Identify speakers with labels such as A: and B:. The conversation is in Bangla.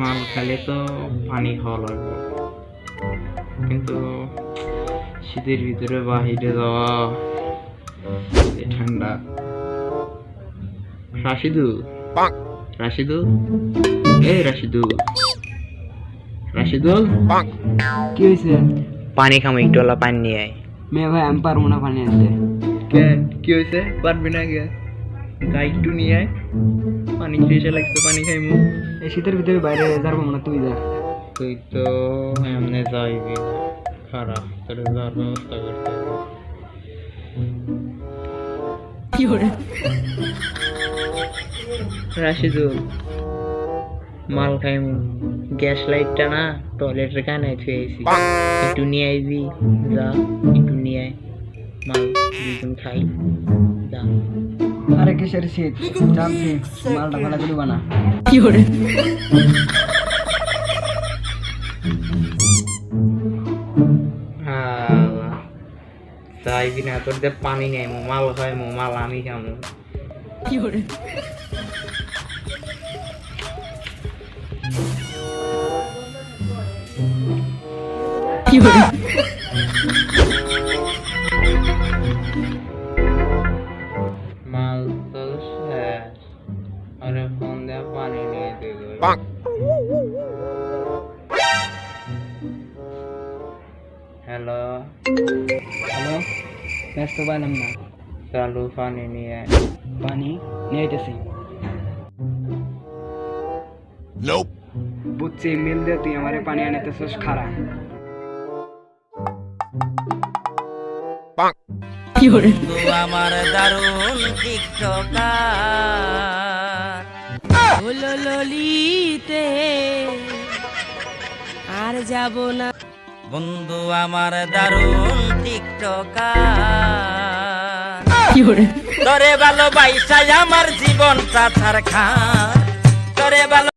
A: মাল খেলে তো পানি খাওয়া লাগবে। কিন্তু শীতের ভিতরে বাহিরে যাওয়া এই ঠান্ডা। রাশিদু? রাশিদু? এই রাশিদু। রাশিদুল?
B: কি হয়েছে
A: পানি খামো একটু পানি নিয়ে আয়।
B: মেয়ে ভাই আমি পারব না পানি আনতে।
A: কে কি হয়েছে পারবি না কে গাই একটু নিয়ে আয় পানি খেয়ে লাগছে পানি খাইমু
B: এই শীতের ভিতরে বাইরে যাব না তুই যা
A: তুই তো এমনি যাইবি খারাপ তোর যাওয়ার ব্যবস্থা করতে হবে। রাশিদুল মাল খাইমু গ্যাস লাইটটা না টয়লেটের কানায় থুয়েছি একটু নিয়ে আইবি যা একটু নিয়ে আয় মাল দুজন খাই যা
B: আরে কিসের শীত? জানছি মালটা ফালা দিলু বানা।
A: আল্লাহ। চাইবি না তোর যে পানি নেই মো মাল হয় মো মাল আমি খামো। মাল তো শেষ আরে ফোন দিয়ে পানি নিয়ে দিল হ্যালো
B: হ্যালো ব্যস্ত পাইলাম না
A: চালু পানি নিয়ে আয়।
B: পানি নিয়ে আইতেছি বুঝছি মিল দে তুই আমারে পানি আনিতেছিস খারা
C: বন্ধু আমার দারুণ টিকটকার হলো ললিতে আর যাব না। বন্ধু আমার দারুণ টিকটকার তরে ভালোবাইসাই আমার জীবনটা ছাড় খান। তরে ভালো